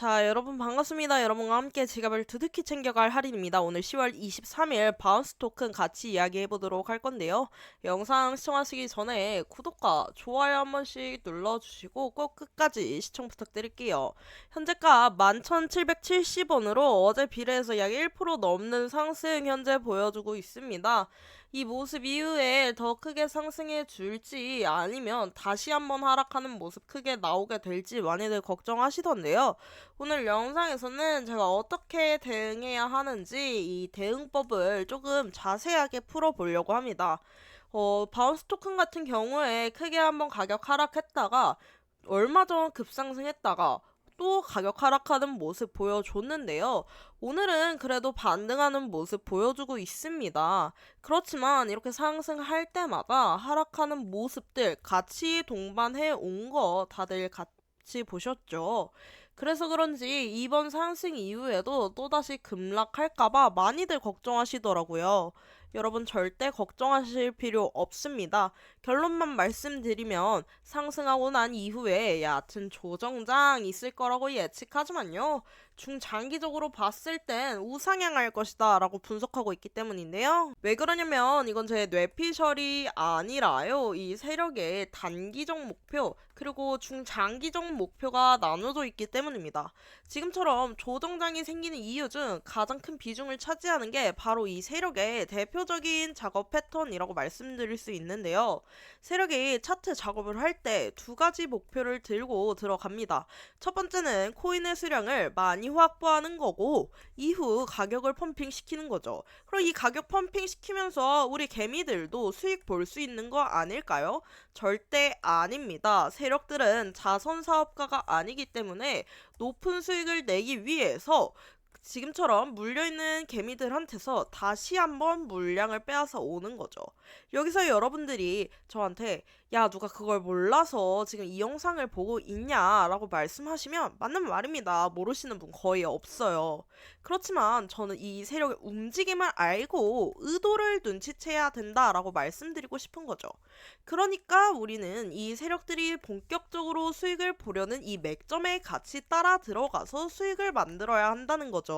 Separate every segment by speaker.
Speaker 1: 자, 여러분 반갑습니다. 여러분과 함께 지갑을 두둑히 챙겨갈 할인입니다. 오늘 10월 23일 바운스 토큰 같이 이야기해 보도록 할 건데요. 영상 시청하시기 전에 구독과 좋아요 한 번씩 눌러주시고 꼭 끝까지 시청 부탁드릴게요. 현재가 11,770원으로 어제 비례해서 약 1% 넘는 상승 현재 보여주고 있습니다. 이 모습 이후에 더 크게 상승해 줄지 아니면 다시 한번 하락하는 모습 크게 나오게 될지 많이들 걱정하시던데요. 오늘 영상에서는 제가 어떻게 대응해야 하는지 이 대응법을 조금 자세하게 풀어보려고 합니다. 어, 바운스 토큰 같은 경우에 크게 한번 가격 하락했다가 얼마 전 급상승했다가 또 가격 하락하는 모습 보여줬는데요. 오늘은 그래도 반등하는 모습 보여주고 있습니다. 그렇지만 이렇게 상승할 때마다 하락하는 모습들 같이 동반해 온 거 다들 같이 보셨죠? 그래서 그런지 이번 상승 이후에도 또다시 급락할까봐 많이들 걱정하시더라고요. 여러분 절대 걱정하실 필요 없습니다. 결론만 말씀드리면 상승하고 난 이후에 얕은 조정장 있을 거라고 예측하지만요. 중장기적으로 봤을 땐 우상향할 것이다 라고 분석하고 있기 때문인데요. 왜 그러냐면 이건 제 뇌피셜이 아니라요. 이 세력의 단기적 목표 그리고 중장기적 목표가 나눠져 있기 때문입니다. 지금처럼 조정장이 생기는 이유 중 가장 큰 비중을 차지하는 게 바로 이 세력의 대표적인 작업 패턴이라고 말씀드릴 수 있는데요. 세력이 차트 작업을 할 때 두 가지 목표를 들고 들어갑니다. 첫 번째는 코인의 수량을 많이 확보하는 거고 이후 가격을 펌핑시키는 거죠. 그럼 이 가격 펌핑시키면서 우리 개미들도 수익 볼 수 있는 거 아닐까요? 절대 아닙니다. 세력들은 자선 사업가가 아니기 때문에 높은 수익을 내기 위해서 지금처럼 물려있는 개미들한테서 다시 한번 물량을 빼앗아 오는 거죠. 여기서 여러분들이 저한테 야 누가 그걸 몰라서 지금 이 영상을 보고 있냐라고 말씀하시면 맞는 말입니다. 모르시는 분 거의 없어요. 그렇지만 저는 이 세력의 움직임을 알고 의도를 눈치채야 된다라고 말씀드리고 싶은 거죠. 그러니까 우리는 이 세력들이 본격적으로 수익을 보려는 이 맥점에 같이 따라 들어가서 수익을 만들어야 한다는 거죠.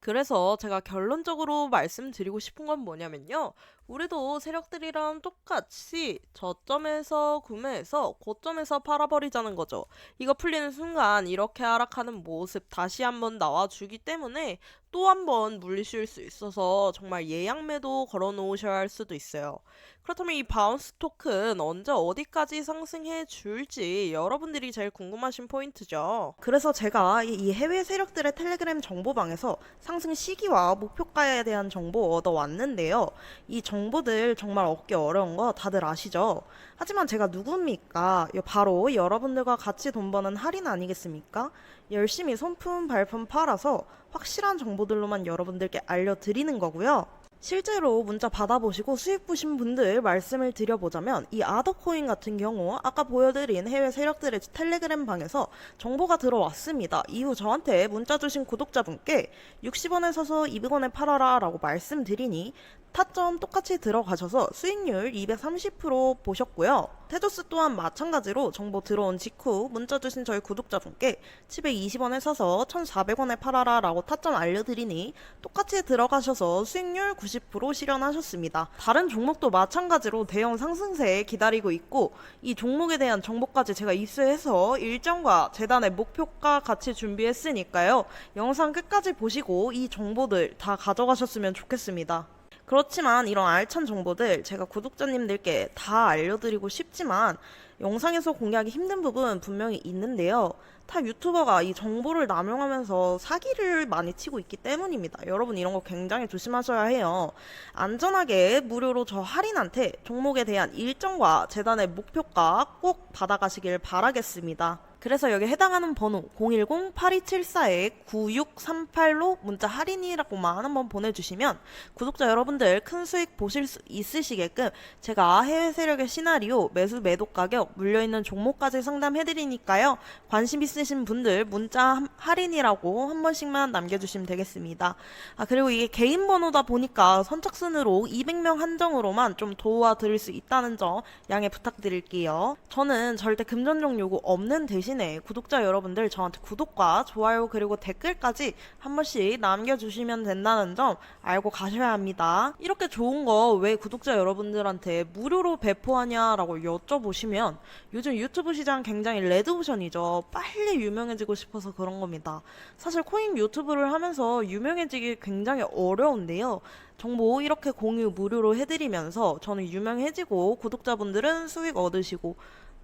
Speaker 1: 그래서 제가 결론적으로 말씀드리고 싶은 건 뭐냐면요. 우리도 세력들이랑 똑같이 저점에서 구매해서 고점에서 팔아버리자는 거죠. 이거 풀리는 순간 이렇게 하락하는 모습 다시 한번 나와주기 때문에 또 한 번 물리실 수 있어서 정말 예약매도 걸어 놓으셔야 할 수도 있어요. 그렇다면 이 바운스 토큰 언제 어디까지 상승해 줄지 여러분들이 제일 궁금하신 포인트죠. 그래서 제가 이- 이 해외 세력들의 텔레그램 정보방에서 상승 시기와 목표가에 대한 정보 얻어왔는데요. 이 정 보들 정말 얻기 어려운 거 다들 아시죠? 하지만 제가 누굽니까? 요 바로 여러분들과 같이 돈 버는 할인 아니겠습니까? 열심히 손품 발품 팔아서 확실한 정보들로만 여러분들께 알려드리는 거고요. 실제로 문자 받아보시고 수익 보신 분들 말씀을 드려보자면 이 아더코인 같은 경우 아까 보여드린 해외 세력들의 텔레그램 방에서 정보가 들어왔습니다. 이후 저한테 문자 주신 구독자분께 60원에 사서 200원에 팔아라 라고 말씀드리니 타점 똑같이 들어가셔서 수익률 230% 보셨고요. 테조스 또한 마찬가지로 정보 들어온 직후 문자 주신 저희 구독자분께 720원에 사서 1,400원에 팔아라 라고 타점 알려드리니 똑같이 들어가셔서 수익률 90% 실현하셨습니다. 다른 종목도 마찬가지로 대형 상승세에 기다리고 있고 이 종목에 대한 정보까지 제가 입수해서 일정과 재단의 목표가 같이 준비했으니까요. 영상 끝까지 보시고 이 정보들 다 가져가셨으면 좋겠습니다. 그렇지만 이런 알찬 정보들 제가 구독자님들께 다 알려드리고 싶지만 영상에서 공개하기 힘든 부분 분명히 있는데요. 타 유튜버가 이 정보를 남용하면서 사기를 많이 치고 있기 때문입니다. 여러분 이런 거 굉장히 조심하셔야 해요. 안전하게 무료로 저 할인한테 종목에 대한 일정과 재단의 목표가 꼭 받아가시길 바라겠습니다. 그래서 여기 해당하는 번호 010-8274-9638로 문자 할인이라고만 한번 보내주시면 구독자 여러분들 큰 수익 보실 수 있으시게끔 제가 해외 세력의 시나리오, 매수 매도 가격, 물려있는 종목까지 상담해드리니까요. 관심 있으신 분들 문자 한- 할인이라고 한 번씩만 남겨주시면 되겠습니다. 아 그리고 이게 개인 번호다 보니까 선착순으로 200명 한정으로만 좀 도와드릴 수 있다는 점 양해 부탁드릴게요. 저는 절대 금전적 요구 없는 대신에
Speaker 2: 구독자 여러분들 저한테 구독과 좋아요 그리고 댓글까지 한 번씩 남겨주시면 된다는 점 알고 가셔야 합니다. 이렇게 좋은 거 왜 구독자 여러분들한테 무료로 배포하냐라고 여쭤보시면 요즘 유튜브 시장 굉장히 레드오션이죠. 빨리 유명해지고 싶어서 그런 겁니다. 사실 코인 유튜브를 하면서 유명해지기 굉장히 어려운데요. 정보 이렇게 공유 무료로 해드리면서 저는 유명해지고 구독자분들은 수익 얻으시고